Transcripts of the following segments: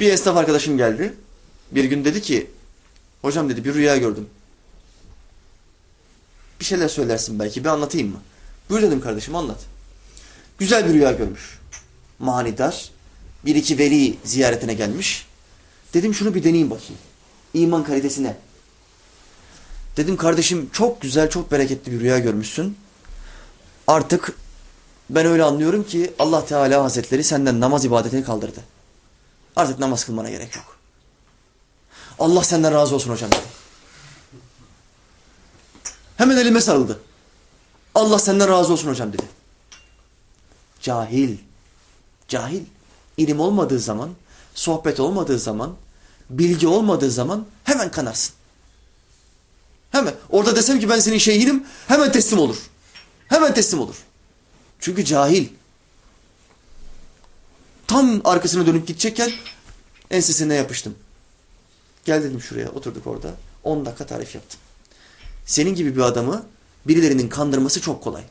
Bir esnaf arkadaşım geldi. Bir gün dedi ki hocam dedi bir rüya gördüm. Bir şeyler söylersin belki bir anlatayım mı? Buyur dedim kardeşim anlat. Güzel bir rüya görmüş. Manidar. Bir iki veli ziyaretine gelmiş. Dedim şunu bir deneyeyim bakayım. İman kalitesine. Dedim kardeşim çok güzel çok bereketli bir rüya görmüşsün. Artık ben öyle anlıyorum ki Allah Teala Hazretleri senden namaz ibadetini kaldırdı. Artık namaz kılmana gerek yok. Allah senden razı olsun hocam dedi. Hemen elime sarıldı. Allah senden razı olsun hocam dedi. Cahil. Cahil. İlim olmadığı zaman, sohbet olmadığı zaman, bilgi olmadığı zaman hemen kanarsın. Hemen. Orada desem ki ben senin şeyhinim hemen teslim olur. Hemen teslim olur. Çünkü cahil. Tam arkasına dönüp gidecekken ensesine yapıştım. Gel dedim şuraya oturduk orada. 10 dakika tarif yaptım. Senin gibi bir adamı birilerinin kandırması çok kolay.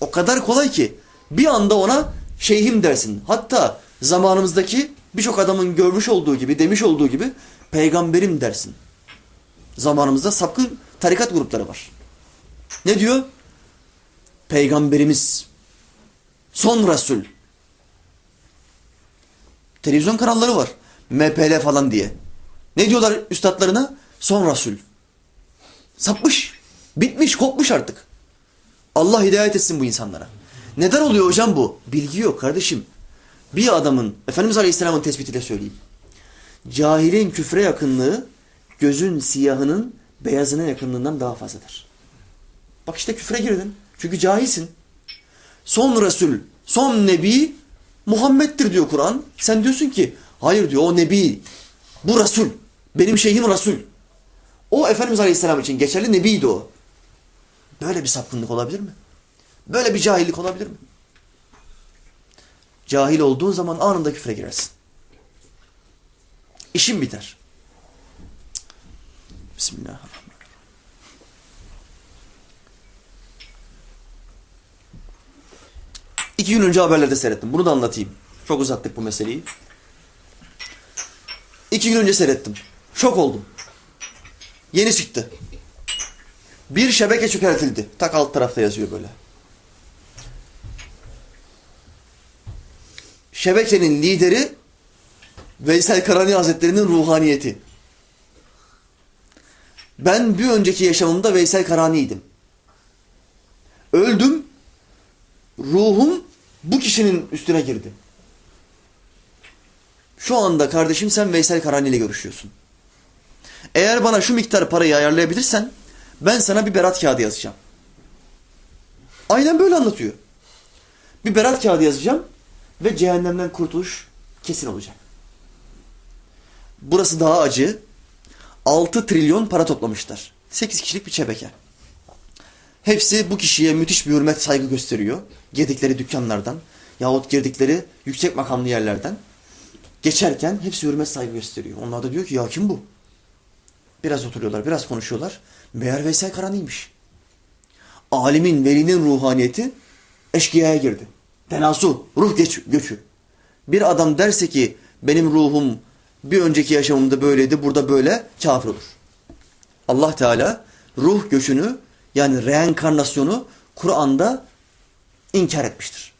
O kadar kolay ki bir anda ona şeyhim dersin. Hatta zamanımızdaki birçok adamın görmüş olduğu gibi, demiş olduğu gibi peygamberim dersin. Zamanımızda sapkın tarikat grupları var. Ne diyor? Peygamberimiz, son Resul. Televizyon kanalları var. MPL falan diye. Ne diyorlar üstadlarına? Son Resul. Sapmış. Bitmiş, kopmuş artık. Allah hidayet etsin bu insanlara. Neden oluyor hocam bu? Bilgi yok kardeşim. Bir adamın, Efendimiz Aleyhisselam'ın tespitiyle söyleyeyim. Cahilin küfre yakınlığı gözün siyahının beyazına yakınlığından daha fazladır. Bak işte küfre girdin. Çünkü cahilsin. Son Resul, son Nebi Muhammed'dir diyor Kur'an. Sen diyorsun ki hayır diyor o Nebi. Bu Resul. Benim şeyhim Resul. O Efendimiz Aleyhisselam için geçerli Nebi'ydi o. Böyle bir sapkınlık olabilir mi? Böyle bir cahillik olabilir mi? Cahil olduğun zaman anında küfre girersin. İşin biter. Bismillahirrahmanirrahim. İki gün önce haberlerde seyrettim. Bunu da anlatayım. Çok uzattık bu meseleyi. İki gün önce seyrettim. Şok oldum. Yeni çıktı. Bir şebeke çökertildi. Tak alt tarafta yazıyor böyle. Şebekenin lideri Veysel Karani Hazretleri'nin ruhaniyeti. Ben bir önceki yaşamımda Veysel Karani'ydim. Öldüm. Ruhum kişinin üstüne girdi. Şu anda kardeşim sen Veysel Karani ile görüşüyorsun. Eğer bana şu miktar parayı ayarlayabilirsen ben sana bir berat kağıdı yazacağım. Aynen böyle anlatıyor. Bir berat kağıdı yazacağım ve cehennemden kurtuluş kesin olacak. Burası daha acı. 6 trilyon para toplamışlar. 8 kişilik bir çebeke. Hepsi bu kişiye müthiş bir hürmet saygı gösteriyor. Girdikleri dükkanlardan yahut girdikleri yüksek makamlı yerlerden geçerken hepsi hürmet saygı gösteriyor. Onlar da diyor ki ya kim bu? Biraz oturuyorlar, biraz konuşuyorlar. Meğer Veysel Karani'ymiş. Alimin, velinin ruhaniyeti eşkıyaya girdi. Tenasu, ruh geç, göçü. Bir adam derse ki benim ruhum bir önceki yaşamımda böyleydi, burada böyle kafir olur. Allah Teala ruh göçünü yani reenkarnasyonu Kur'an'da inkar etmiştir.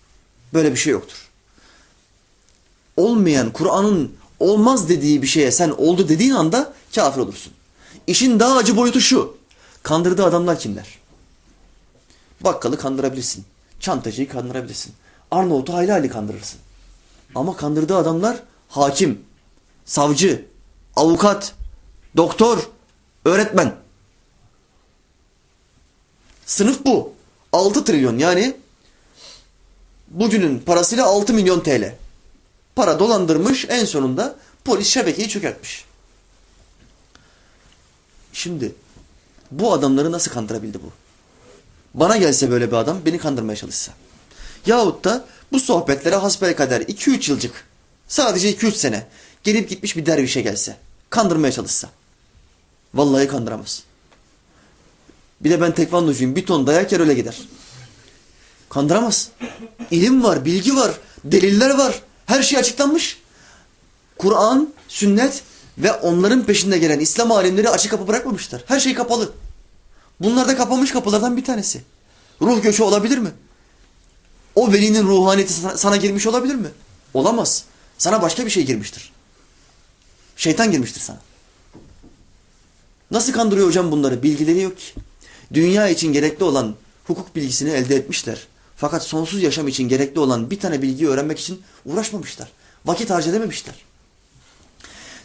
Böyle bir şey yoktur. Olmayan, Kur'an'ın olmaz dediği bir şeye sen oldu dediğin anda kafir olursun. İşin daha acı boyutu şu. Kandırdığı adamlar kimler? Bakkalı kandırabilirsin. Çantacıyı kandırabilirsin. Arnavut'u hayli hayli kandırırsın. Ama kandırdığı adamlar hakim, savcı, avukat, doktor, öğretmen. Sınıf bu. 6 trilyon yani bugünün parasıyla 6 milyon TL. Para dolandırmış en sonunda polis şebekeyi çökertmiş. Şimdi bu adamları nasıl kandırabildi bu? Bana gelse böyle bir adam beni kandırmaya çalışsa. Yahut da bu sohbetlere hasbelkader 2-3 yılcık sadece 2-3 sene gelip gitmiş bir dervişe gelse. Kandırmaya çalışsa. Vallahi kandıramaz. Bir de ben tekvandocuyum. Bir ton dayak yer öyle gider. Kandıramaz. İlim var, bilgi var, deliller var. Her şey açıklanmış. Kur'an, sünnet ve onların peşinde gelen İslam alimleri açık kapı bırakmamışlar. Her şey kapalı. Bunlar da kapanmış kapılardan bir tanesi. Ruh göçü olabilir mi? O velinin ruhaniyeti sana girmiş olabilir mi? Olamaz. Sana başka bir şey girmiştir. Şeytan girmiştir sana. Nasıl kandırıyor hocam bunları? Bilgileri yok ki. Dünya için gerekli olan hukuk bilgisini elde etmişler. Fakat sonsuz yaşam için gerekli olan bir tane bilgiyi öğrenmek için uğraşmamışlar. Vakit harcadememişler.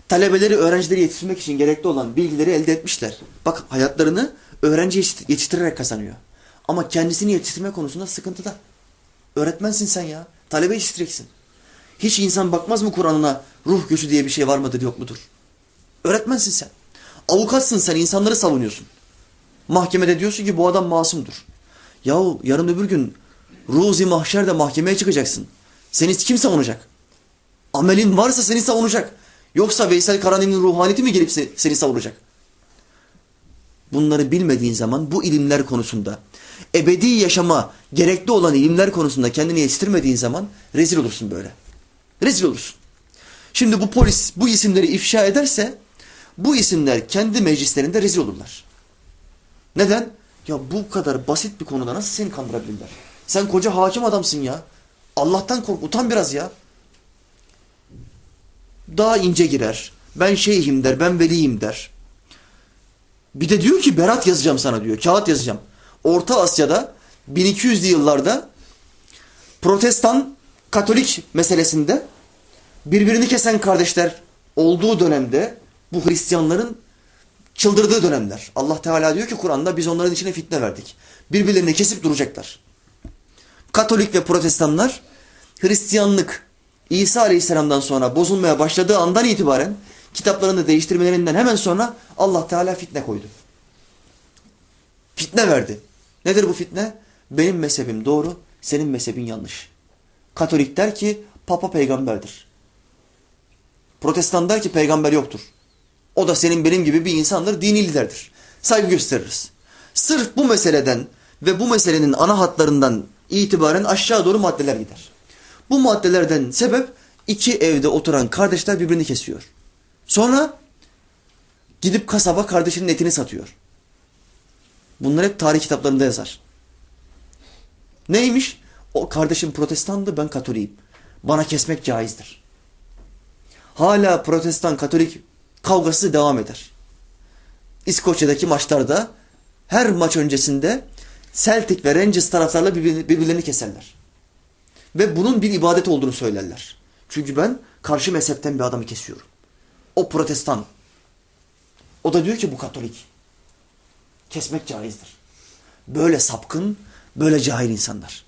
Talebeleri, öğrencileri yetiştirmek için gerekli olan bilgileri elde etmişler. Bak hayatlarını öğrenci yetiştir- yetiştirerek kazanıyor. Ama kendisini yetiştirme konusunda sıkıntıda. Öğretmensin sen ya. Talebe yetiştireceksin. Hiç insan bakmaz mı Kur'an'ına ruh göçü diye bir şey var mıdır yok mudur? Öğretmensin sen. Avukatsın sen insanları savunuyorsun. Mahkemede diyorsun ki bu adam masumdur. Yahu yarın öbür gün ruzi mahşerde mahkemeye çıkacaksın. Seni kim savunacak? Amelin varsa seni savunacak. Yoksa Veysel Karani'nin ruhaniyeti mi gelip se- seni savunacak? Bunları bilmediğin zaman bu ilimler konusunda ebedi yaşama gerekli olan ilimler konusunda kendini yetiştirmediğin zaman rezil olursun böyle. Rezil olursun. Şimdi bu polis bu isimleri ifşa ederse bu isimler kendi meclislerinde rezil olurlar. Neden? Ya bu kadar basit bir konuda nasıl seni kandırabilirler? Sen koca hakim adamsın ya. Allah'tan kork, utan biraz ya. Daha ince girer. Ben şeyhim der, ben veliyim der. Bir de diyor ki berat yazacağım sana diyor. Kağıt yazacağım. Orta Asya'da 1200'lü yıllarda protestan katolik meselesinde birbirini kesen kardeşler olduğu dönemde bu Hristiyanların çıldırdığı dönemler. Allah Teala diyor ki Kur'an'da biz onların içine fitne verdik. Birbirlerini kesip duracaklar. Katolik ve protestanlar Hristiyanlık İsa Aleyhisselam'dan sonra bozulmaya başladığı andan itibaren kitaplarını değiştirmelerinden hemen sonra Allah Teala fitne koydu. Fitne verdi. Nedir bu fitne? Benim mezhebim doğru, senin mezhebin yanlış. Katolik der ki Papa peygamberdir. Protestan der ki peygamber yoktur. O da senin benim gibi bir insandır, dini liderdir. Saygı gösteririz. Sırf bu meseleden ve bu meselenin ana hatlarından itibaren aşağı doğru maddeler gider. Bu maddelerden sebep iki evde oturan kardeşler birbirini kesiyor. Sonra gidip kasaba kardeşinin etini satıyor. Bunlar hep tarih kitaplarında yazar. Neymiş? O kardeşim protestandı ben katoliyim. Bana kesmek caizdir. Hala protestan katolik kavgası devam eder. İskoçya'daki maçlarda her maç öncesinde Celtic ve Rangers taraftarla birbirini, birbirlerini keserler. Ve bunun bir ibadet olduğunu söylerler. Çünkü ben karşı mezhepten bir adamı kesiyorum. O protestan. O da diyor ki bu katolik. Kesmek caizdir. Böyle sapkın, böyle cahil insanlar.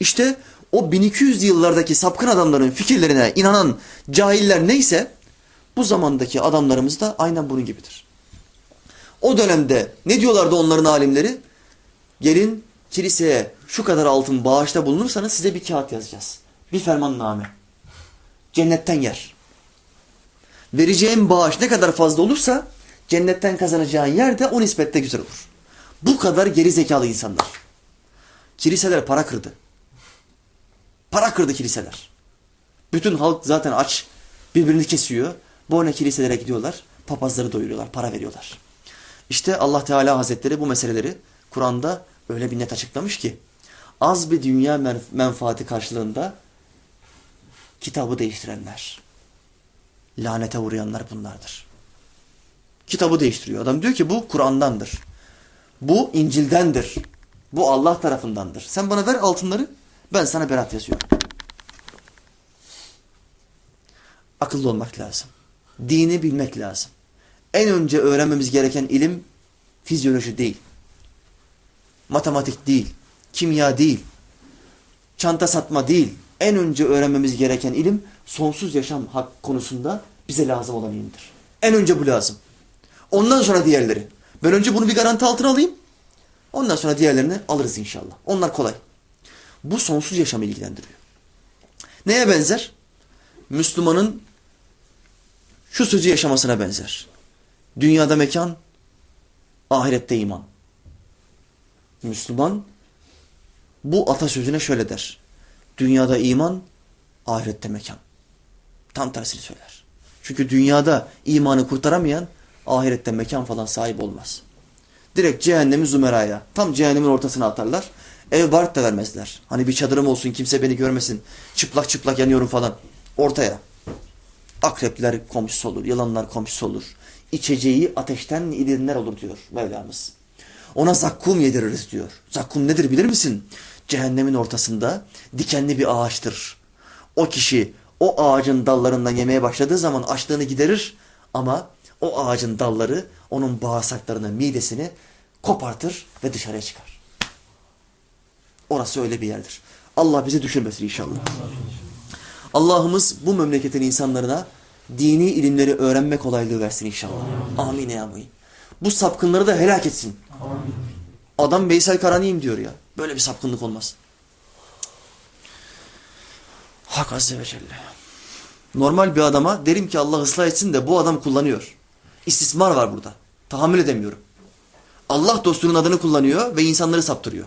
İşte o 1200 yıllardaki sapkın adamların fikirlerine inanan cahiller neyse bu zamandaki adamlarımız da aynen bunun gibidir. O dönemde ne diyorlardı onların alimleri? Gelin kiliseye şu kadar altın bağışta bulunursanız size bir kağıt yazacağız. Bir fermanname. Cennetten yer. Vereceğin bağış ne kadar fazla olursa cennetten kazanacağın yer de o nispette güzel olur. Bu kadar geri zekalı insanlar. Kiliseler para kırdı. Para kırdı kiliseler. Bütün halk zaten aç. Birbirini kesiyor. Bu ne kiliselere gidiyorlar. Papazları doyuruyorlar. Para veriyorlar. İşte Allah Teala Hazretleri bu meseleleri Kur'an'da öyle bir net açıklamış ki az bir dünya menf- menfaati karşılığında kitabı değiştirenler, lanete uğrayanlar bunlardır. Kitabı değiştiriyor. Adam diyor ki bu Kur'an'dandır. Bu İncil'dendir. Bu Allah tarafındandır. Sen bana ver altınları ben sana berat yazıyorum. Akıllı olmak lazım. Dini bilmek lazım. En önce öğrenmemiz gereken ilim fizyoloji değil. Matematik değil. Kimya değil. Çanta satma değil. En önce öğrenmemiz gereken ilim sonsuz yaşam hak konusunda bize lazım olan ilimdir. En önce bu lazım. Ondan sonra diğerleri. Ben önce bunu bir garanti altına alayım. Ondan sonra diğerlerini alırız inşallah. Onlar kolay. Bu sonsuz yaşamı ilgilendiriyor. Neye benzer? Müslümanın şu sözü yaşamasına benzer. Dünyada mekan, ahirette iman. Müslüman bu atasözüne şöyle der. Dünyada iman, ahirette mekan. Tam tersini söyler. Çünkü dünyada imanı kurtaramayan ahirette mekan falan sahip olmaz. Direkt cehennemi zumeraya, tam cehennemin ortasına atarlar. Ev bark da vermezler. Hani bir çadırım olsun kimse beni görmesin. Çıplak çıplak yanıyorum falan. Ortaya. Akrepler komşusu olur, yılanlar komşusu olur. İçeceği ateşten ilinler olur diyor Mevlamız. Ona zakkum yediririz diyor. Zakkum nedir bilir misin? Cehennemin ortasında dikenli bir ağaçtır. O kişi o ağacın dallarından yemeye başladığı zaman açlığını giderir ama o ağacın dalları onun bağırsaklarını, midesini kopartır ve dışarıya çıkar. Orası öyle bir yerdir. Allah bizi düşürmesin inşallah. Allah'ımız bu memleketin insanlarına dini ilimleri öğrenme kolaylığı versin inşallah. Amin ya. Bu sapkınları da helak etsin. Adam Veysel Karaniyim diyor ya. Böyle bir sapkınlık olmaz. Hak Azze ve Celle. Normal bir adama derim ki Allah ıslah etsin de bu adam kullanıyor. İstismar var burada. Tahammül edemiyorum. Allah dostunun adını kullanıyor ve insanları saptırıyor.